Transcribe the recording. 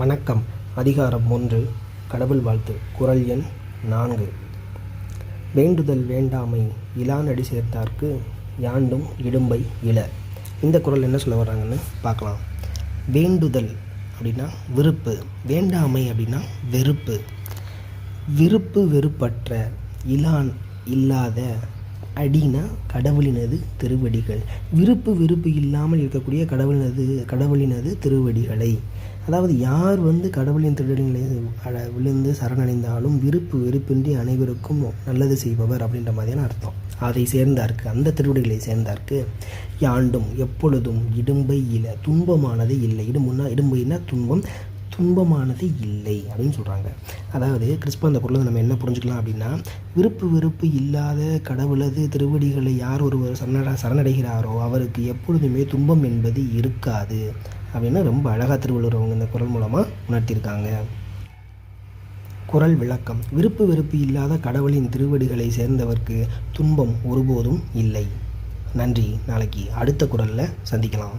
வணக்கம். அதிகாரம் ஒன்று. கடவுள் வாழ்த்து. குறள் எண் நான்கு. வேண்டுதல் வேண்டாமை இலானடி சேர்த்தார்க்கு யாண்டும் இடும்பை இல. இந்த குறள் என்ன சொல்ல வர்றாங்கன்னு பார்க்கலாம். வேண்டுதல் அப்படின்னா விருப்பு. வேண்டாமை அப்படின்னா வெறுப்பு. விருப்பு வெறுப்பற்ற இலான் இல்லாத அடினா கடவுளினது திருவடிகள். விருப்பு வெறுப்பு இல்லாமல் இருக்கக்கூடிய கடவுளினது கடவுளினது திருவடிகளை. அதாவது யார் வந்து கடவுளின் திருவடிகளை விழுந்து சரணடைந்தாலும் விருப்பு வெறுப்பின்றி அனைவருக்கும் நல்லது செய்பவர் அப்படின்ற மாதிரியான அர்த்தம். அதை சேர்ந்தார்க்கு அந்த திருவடிகளை சேர்ந்தார்க்கு யாண்டும் எப்பொழுதும் இடும்பை இல துன்பமானது இல்லை. இடும்புன்னா இடும்பைனா துன்பம் துன்பமானது இல்லை அப்படின்னு சொல்கிறாங்க அதாவது கிறிஸ்துவ அந்த குரலை நம்ம என்ன புரிஞ்சுக்கலாம் அப்படின்னா விருப்பு வெறுப்பு இல்லாத கடவுளது திருவடிகளை யார் ஒருவர் சரணட சரணடைகிறாரோ அவருக்கு எப்பொழுதுமே துன்பம் என்பது இருக்காது. அப்படின்னு ரொம்ப அழகாக திருவள்ளுவர் அவங்க இந்த குரல் மூலமாக உணர்த்தியிருக்காங்க. குறள் விளக்கம். விருப்பு வெறுப்பு இல்லாத கடவுளின் திருவடிகளை சேர்ந்தவர்க்கு துன்பம் ஒருபோதும் இல்லை. நன்றி. நாளைக்கு அடுத்த குரலில் சந்திக்கலாம்.